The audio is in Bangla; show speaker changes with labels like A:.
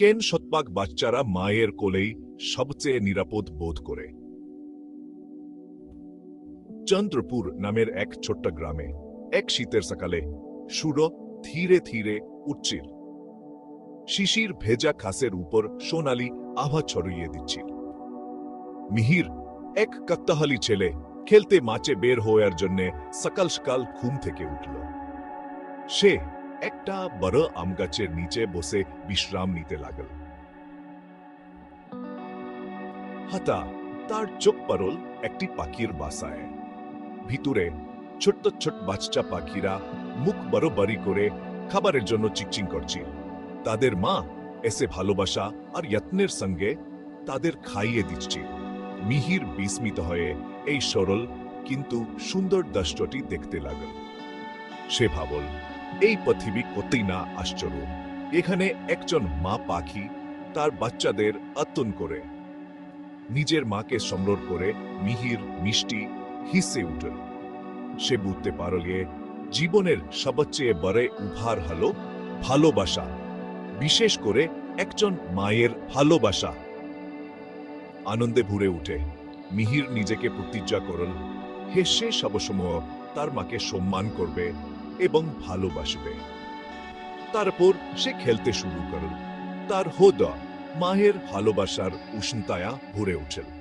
A: কেন শতভাগ বাচ্চারা মায়ের কোলেই সবচেয়ে নিরাপদ বোধ করে? চন্দ্রপুর নামের এক ছোট্ট গ্রামে এক শীতের সকালে সুরো ধীরে ধীরে উঠছিল। শিশির ভেজা খাসের উপর সোনালি আভা ছড়িয়ে দিচ্ছিল। মিহির, এক কাত্তাহালি ছেলে, খেলতে মাচে বের হওয়ার জন্যে সকাল সকাল ঘুম থেকে উঠল। সে একটা বড় আম গাছের নিচে বসে বিশ্রাম নিতে লাগল। হাতা, তার চোখ পড়ল একটি পাখির বাসায়। ভিতরে ছোট্ট ছোট বাচ্চা পাখিরা মুখ বড় করে খাবারের জন্য চিকচিং করছিল। তাদের মা এসে ভালোবাসা আর যত্নের সঙ্গে তাদের খাইয়ে দিচ্ছিল। মিহির বিস্মিত হয়ে এই সরল কিন্তু সুন্দর দৃশ্যটি দেখতে লাগল। সে ভাবল এই পৃথিবী কতই না আশ্চর্য। এখানে একজন মা পাখি তার বাচ্চাদের আত্মন করে। নিজের মাকে সম্রর করে মিহির, মিষ্টি হিসে উঠল সে বুঝতে পারলে জীবনের সবচেয়ে বড় উপহার হলো ভালোবাসা, বিশেষ করে একজন মায়ের ভালোবাসা। আনন্দে ভরে উঠে। মিহির নিজেকে প্রতিজ্ঞা করল, হে সে সবসময় তার মাকে সম্মান করবে এবং ভালোবাসবে। তারপর সে খেলতে শুরু করল। তার হোদা মায়ের ভালোবাসার উষ্ণতায়া ভরে উঠল।